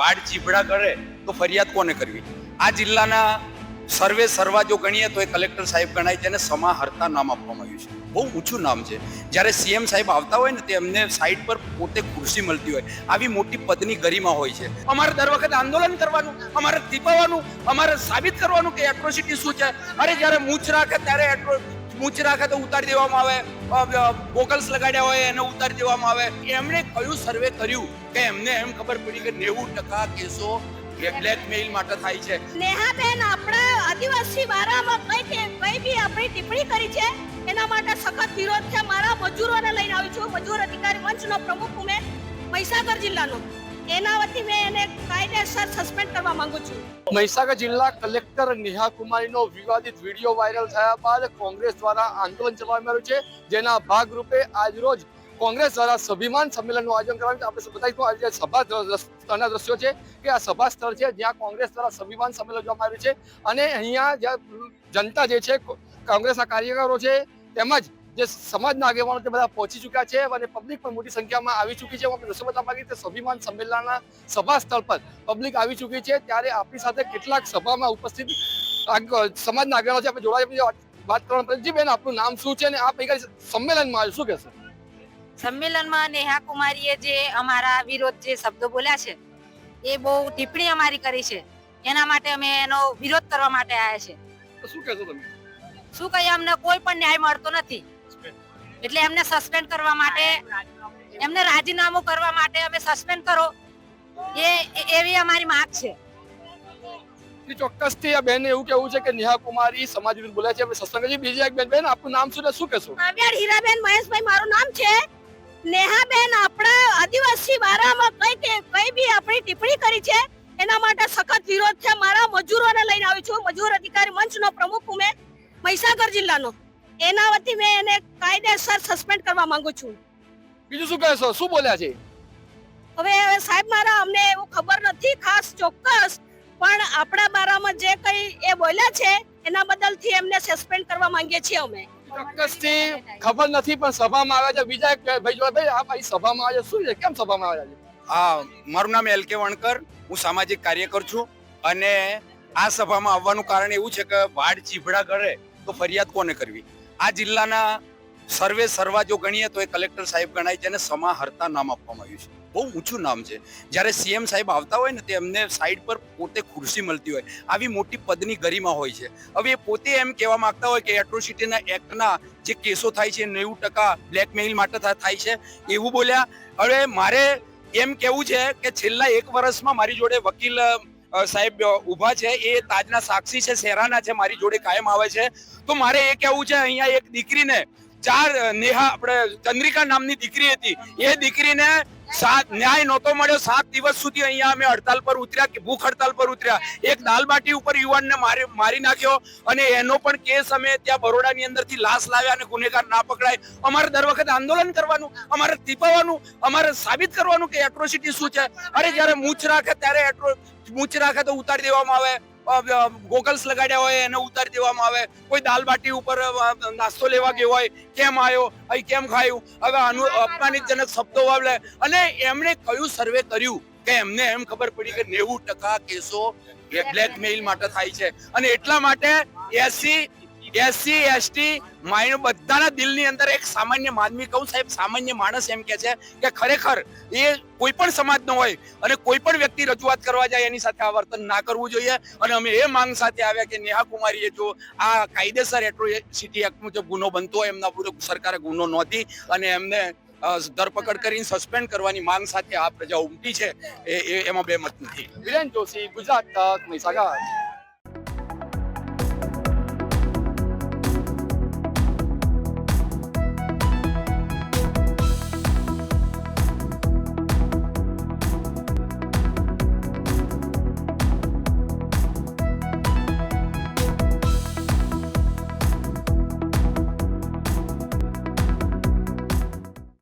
વાડ ચીભડા કરે તો ફરિયાદ કોને કરવી? આ જિલ્લાના સર્વે સર્વા જો ગણીએ તો એ કલેક્ટર સાહેબ ગણાય જેને સમાહર્તા નામ આપવામાં આવ્યું છે. બહુ ઊંચું નામ છે. જ્યારે સીએમ સાહેબ આવતા હોય ને તે એમને સાઈડ પર પોતે ખુરશી મળતી હોય. આવી મોટી પદની ગરિમા હોય છે. અમારે દર વખતે આંદોલન કરવાનું, અમારે દીપાવવાનું અમારે સાબિત કરવાનું કે એટ્રોસિટી શું છે? અરે જ્યારે મૂછ રાખે ત્યારે મૂછ રાખે તો ઉતારી દેવામાં આવે બોગલ્સ લગાડ્યા હોય એને ઉતારી દેવામાં આવે. એમણે કયું સર્વે કર્યું કે એમને એમ ખબર પડી કે નેવું ટકા કેસો બ્લેકમેઇલ માટે થાય છે. નેહાબેન, આપણા આદિવાસી બારામાં કઈ કે, કઈ બી આપણી ટિપ્પણી કરી છે, એના માટે સખત વિરોધ છે. મારા મજૂરોને લઈને આવી છું. મજૂર અધિકારી મંચનો પ્રમુખ હું મેં મહીસાગર જિલ્લાનો. એના વતી મેં એને કાયદેસર સસ્પેન્ડ કરવા માંગુ છું મહીસાગર જિલ્લા કલેક્ટર નેહા કુમારીનો વિવાદિત વીડિયો વાયરલ થયા બાદ કોંગ્રેસ દ્વારા આંદોલન ચલાવવામાં આવ્યું છે, જેના ભાગરૂપે આજરોજ કોંગ્રેસ દ્વારા સ્વાભિમાન સંમેલનનું આયોજન કરવામાં. આપણે બતાવીશું આજે સભા સ્થળના દ્રશ્યો છે કે આ સભા સ્થળ છે જ્યાં કોંગ્રેસ દ્વારા સ્વાભિમાન સંમેલન જોવામાં આવ્યું છે અને અહીંયા જ્યાં જનતા જે છે કોંગ્રેસના કાર્યકરો છે, તેમજ જે સમાજના આગેવાનો તે બધા પહોંચી ચૂક્યા છે અને પબ્લિક પણ મોટી સંખ્યામાં આવી ચૂકી છે. આપણે દ્રશ્યો બતાવવા માંગીએ સ્વાભિમાન સંમેલનના સભા સ્થળ પર પબ્લિક આવી ચૂકી છે. ત્યારે આપણી સાથે કેટલાક સભામાં ઉપસ્થિત સમાજના આગેવાનો છે. આપણે જોડાઈ વાત કરવાનું જી બેન આપનું નામ શું છે? અને આપ અહીં સંમેલનમાં શું કહેશો સંમેલનમાં નેહા કુમારીએ જે અમારા વિરોધ જે શબ્દો બોલ્યા છે એ બહુ ટિપ્પણી અમારી કરી છે. એના માટે અમે એનો વિરોધ કરવા માટે આવ્યા છે. તો શું કહેશો તમે? શું કહીએ? અમને કોઈ પણ ન્યાય મળતો નથી. એટલે એમને સસ્પેન્ડ કરવા માટે એમને રાજીનામું કરવા માટે અમે સસ્પેન્ડ કરો. એ એ- એવી અમારી માંગ છે. ચોક્કસથી આ બેન એવું કેવું છે કે નેહા કુમારી સમાજ વિરુદ્ધ બોલ્યા છે. આપણે સત્સંગજી બીજી એક બેન બેન આપનું નામ શું ને શું કહેશો? કાવ્યાડ હીરાબેન મહેશભાઈ મારું નામ છે. નેહાબેન આપણા આદિવાસી બારામાં કઈ કે કઈ બી આપણી ટિપ્પણી કરી છે એના માટે સખત વિરોધ છે. મારા મજૂરોને લઈને આવી છું. મજૂર અધિકારી મંચનો પ્રમુખ હું મેં મહીસાગર જિલ્લાનો. એના વતી મેં એને કાયદેસર સસ્પેન્ડ કરવા માંગુ છું. બીજું શું કહેશો? શું બોલ્યા છે? હવે સાહેબ મારા અમને એવું ખબર નથી ખાસ ચોક્કસ પણ આપણા બારામાં જે કઈ એ બોલ્યા છે એના બદલથી એમને સસ્પેન્ડ કરવા માંગીએ છીએ અમે. ચોક્કસથી ખબર નથી પણ સભામાં આવ્યા છે. બીજા એક ભાઈ જોવા ભાઈ આ ભાઈ સભામાં આવ્યા છે. શું છે? કેમ સભામાં આવ્યા છે? હા મારું નામ એલ કે વણકર. હું સામાજિક કાર્યકર છું અને આ સભામાં આવવાનું કારણ એવું છે કે વાડ ચીભડા કરે તો ફરિયાદ કોને કરવી? આ જિલ્લાના સર્વે સર્વા જો ગણીએ તો એ કલેક્ટર સાહેબ ગણાય જેને સમાહર્તા નામ આપવામાં આવ્યું છે. બહુ ઊંચું નામ છે. જ્યારે સીએમ સાહેબ આવતા હોય ને તે એમને સાઈડ પર પોતે ખુરશી મળતી હોય. આવી મોટી પદની ગરિમા હોય છે. હવે એ પોતે એમ કહેવા માંગતા હોય કે એટ્રોસિટીના એક્ટના જે કેસો થાય છે, નેવું ટકા બ્લેકમેઇલ માટે થાય છે. એવું બોલ્યા. હવે મારે એમ કેવું છે કે છેલ્લા એક વર્ષમાં મારી જોડે વકીલ સાહેબ ઊભા છે. એ તાજના સાક્ષી છે, શેરાના છે, મારી જોડે કાયમ આવે છે. તો મારે એ કેવું છે, અહીંયા એક દીકરીને ચાર નેહા, આપણે ચંદ્રિકા નામની દીકરી હતી. એ દીકરીને સાત ન્યાય નહોતો મળ્યો. સાત દિવસ સુધી અહીંયા અમે હડતાલ પર ઉતર્યા કે ભૂખ હડતાલ પર ઉતર્યા. એક દાલબાટી ઉપર યુવાનને મારી મારી નાખ્યો અને એનો પણ કેસ અમે ત્યાં બરોડાની અંદરથી લાશ લાવ્યા અને ગુનેગાર ના પકડાય. અમારે દર વખતે આંદોલન કરવાનું, અમારે દીપાવવાનું અમારે સાબિત કરવાનું કે એટ્રોસિટી શું છે? અરે જ્યારે મૂછ રાખે ત્યારે એટ્રો મૂછ રાખે તો ઉતારી દેવામાં આવે. ગોગલ્સ લગાડ્યા હોય એને ઉતારી દેવામાં આવે. કોઈ દાલ બાટી ઉપર નાસ્તો લેવા ગયો હોય કેમ આવ્યો અહીં કેમ ખાયું? હવે આનું અપમાનિતજનક શબ્દો વાવલે. અને એમણે કયું સર્વે કર્યું? કે એમને એમ ખબર પડી કે નેવું ટકા કેસો બ્લેકમેઇલ માટે થાય છે. અને એટલા માટે એસસી એસસી એસટી માઇનો બધાના દિલની અંદર એક સામાન્ય માનવી કહું સાહેબ, સામાન્ય માણસ એમ કે છે કે ખરેખર એ કોઈ પણ સમાજનો હોય અને કોઈ પણ વ્યક્તિ રજૂઆત કરવા જાય એની સાથે આ વર્તન ના કરવું જોઈએ. અને અમે એ માંગ સાથે આવ્યા કે નેહા કુમારીએ જો આ કાયદેસર એટ્રોસિટી એક્ટ મુજબ ગુનો બનતો હોય, એમના પૂરો સરકારે ગુનો નોંધી અને એમને ધરપકડ કરીને સસ્પેન્ડ કરવાની માંગ સાથે આ પ્રજા ઉમટી છે. એ એમાં બે મત નથી. વિરેન જોશી, ગુજરાત મહીસાગર.